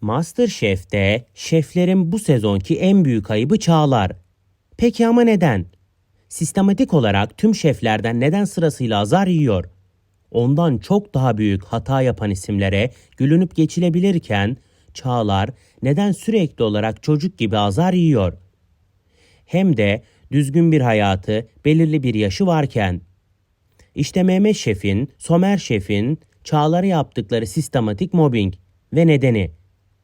Masterchef'te şeflerin bu sezonki en büyük ayıbı Çağlar. Peki ama neden? Sistematik olarak tüm şeflerden neden sırasıyla azar yiyor? Ondan çok daha büyük hata yapan isimlere gülünüp geçilebilirken Çağlar neden sürekli olarak çocuk gibi azar yiyor? Hem de düzgün bir hayatı, belirli bir yaşı varken. İşte Mehmet Şef'in, Somer Şef'in Çağlar'a yaptıkları sistematik mobbing ve nedeni.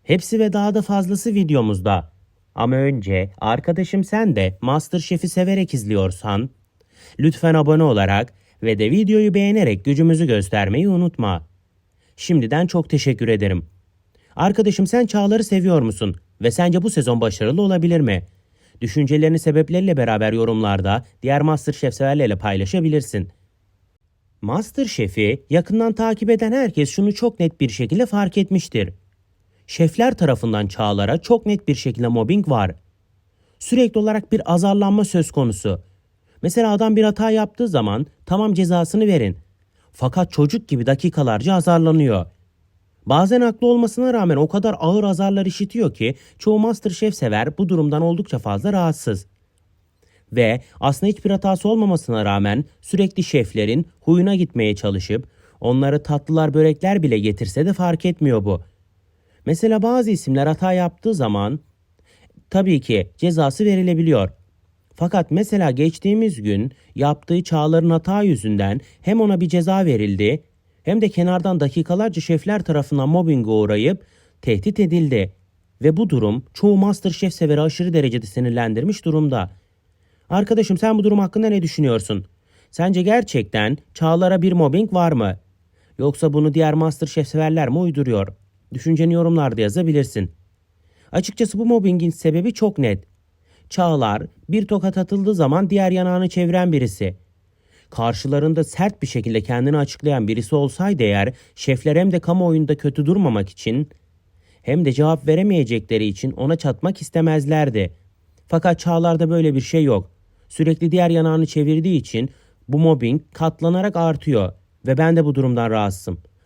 Hepsi ve daha da fazlası videomuzda. Ama önce arkadaşım sen de Masterchef'i severek izliyorsan lütfen abone olarak ve de videoyu beğenerek gücümüzü göstermeyi unutma. Şimdiden çok teşekkür ederim. Arkadaşım sen Çağlar'ı seviyor musun ve sence bu sezon başarılı olabilir mi? Düşüncelerini sebepleriyle beraber yorumlarda diğer Masterchef severlerle paylaşabilirsin. Masterchef'i yakından takip eden herkes şunu çok net bir şekilde fark etmiştir. Şefler tarafından Çağlar'a çok net bir şekilde mobbing var. Sürekli olarak bir azarlanma söz konusu. Mesela adam bir hata yaptığı zaman tamam cezasını verin. Fakat çocuk gibi dakikalarca azarlanıyor. Bazen haklı olmasına rağmen o kadar ağır azarlar işitiyor ki çoğu Masterchef sever bu durumdan oldukça fazla rahatsız. Ve aslında hiçbir hatası olmamasına rağmen sürekli şeflerin huyuna gitmeye çalışıp onları tatlılar börekler bile getirse de fark etmiyor bu. Mesela bazı isimler hata yaptığı zaman tabii ki cezası verilebiliyor. Fakat mesela geçtiğimiz gün yaptığı Çağlar'ın hata yüzünden hem ona bir ceza verildi hem de kenardan dakikalarca şefler tarafından mobbinge uğrayıp tehdit edildi. Ve bu durum çoğu Masterchef severi aşırı derecede sinirlendirmiş durumda. Arkadaşım sen bu durum hakkında ne düşünüyorsun? Sence gerçekten Çağlar'a bir mobbing var mı? Yoksa bunu diğer Masterchef severler mi uyduruyor? Düşünceni yorumlarda yazabilirsin. Açıkçası bu mobbingin sebebi çok net. Çağlar bir tokat atıldığı zaman diğer yanağını çeviren birisi. Karşılarında sert bir şekilde kendini açıklayan birisi olsaydı eğer şefler hem de kamuoyunda kötü durmamak için hem de cevap veremeyecekleri için ona çatmak istemezlerdi. Fakat Çağlar'da böyle bir şey yok. Sürekli diğer yanağını çevirdiği için bu mobbing katlanarak artıyor ve ben de bu durumdan rahatsızım.